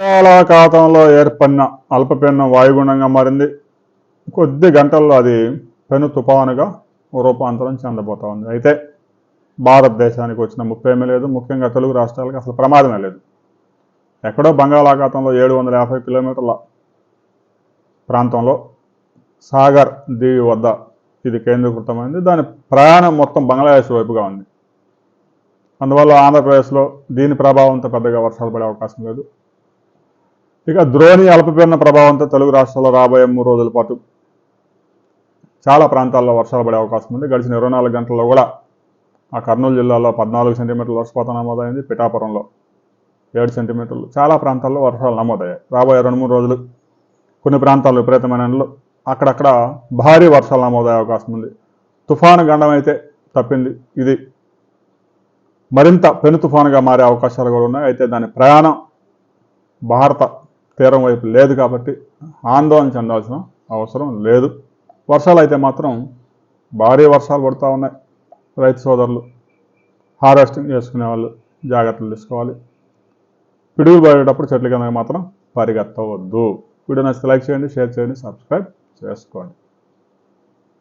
బంగాళాఖాతంలో ఏర్పడిన అల్పపీడనం వాయుగుండంగా మారింది. కొద్ది గంటల్లో అది పెను తుఫానుగా రూపాంతరం చెందబోతా ఉంది. అయితే భారతదేశానికి వచ్చిన ముప్పేమీ లేదు. ముఖ్యంగా తెలుగు రాష్ట్రాలకు అసలు ప్రమాదమే లేదు. ఎక్కడో బంగాళాఖాతంలో ఏడు వందల యాభై కిలోమీటర్ల ప్రాంతంలో సాగర్ దీవి వద్ద ఇది కేంద్రీకృతమైంది. దాని ప్రయాణం మొత్తం బంగ్లాదేశ్ వైపుగా ఉంది. అందువల్ల ఆంధ్రప్రదేశ్లో దీని ప్రభావంతో పెద్దగా వర్షాలు పడే అవకాశం లేదు. ఇక ద్రోణి అల్పపీడన ప్రభావంతో తెలుగు రాష్ట్రాల్లో రాబోయే మూడు రోజుల పాటు చాలా ప్రాంతాల్లో వర్షాలు పడే అవకాశం ఉంది. గడిచిన ఇరవై నాలుగు గంటల్లో కూడా ఆ కర్నూలు జిల్లాలో పద్నాలుగు సెంటీమీటర్ల వర్షపాతం నమోదైంది. పిఠాపురంలో ఏడు సెంటీమీటర్లు. చాలా ప్రాంతాల్లో వర్షాలు నమోదయ్యాయి. రాబోయే రెండు మూడు రోజులు కొన్ని ప్రాంతాల్లో విపరీతమైన ఎండలు అక్కడక్కడ భారీ వర్షాలు నమోదయ్యే అవకాశం ఉంది. తుఫాను గండం అయితే తప్పింది. ఇది మరింత పెను తుఫానుగా మారే అవకాశాలు కూడా ఉన్నాయి. అయితే దాని ప్రయాణం భారత తీరం వైపు లేదు కాబట్టి ఆందోళన చెందాల్సిన అవసరం లేదు. వర్షాలు అయితే మాత్రం భారీ వర్షాలు పడుతూ ఉన్నాయి. రైతు సోదరులు హార్వెస్టింగ్ చేసుకునే వాళ్ళు జాగ్రత్తలు తీసుకోవాలి. పిడుగులు పడేటప్పుడు చెట్ల కింద మాత్రం పరిగెత్తవద్దు. వీడియో నచ్చితే లైక్ చేయండి షేర్ చేయండి సబ్స్క్రైబ్ చేసుకోండి.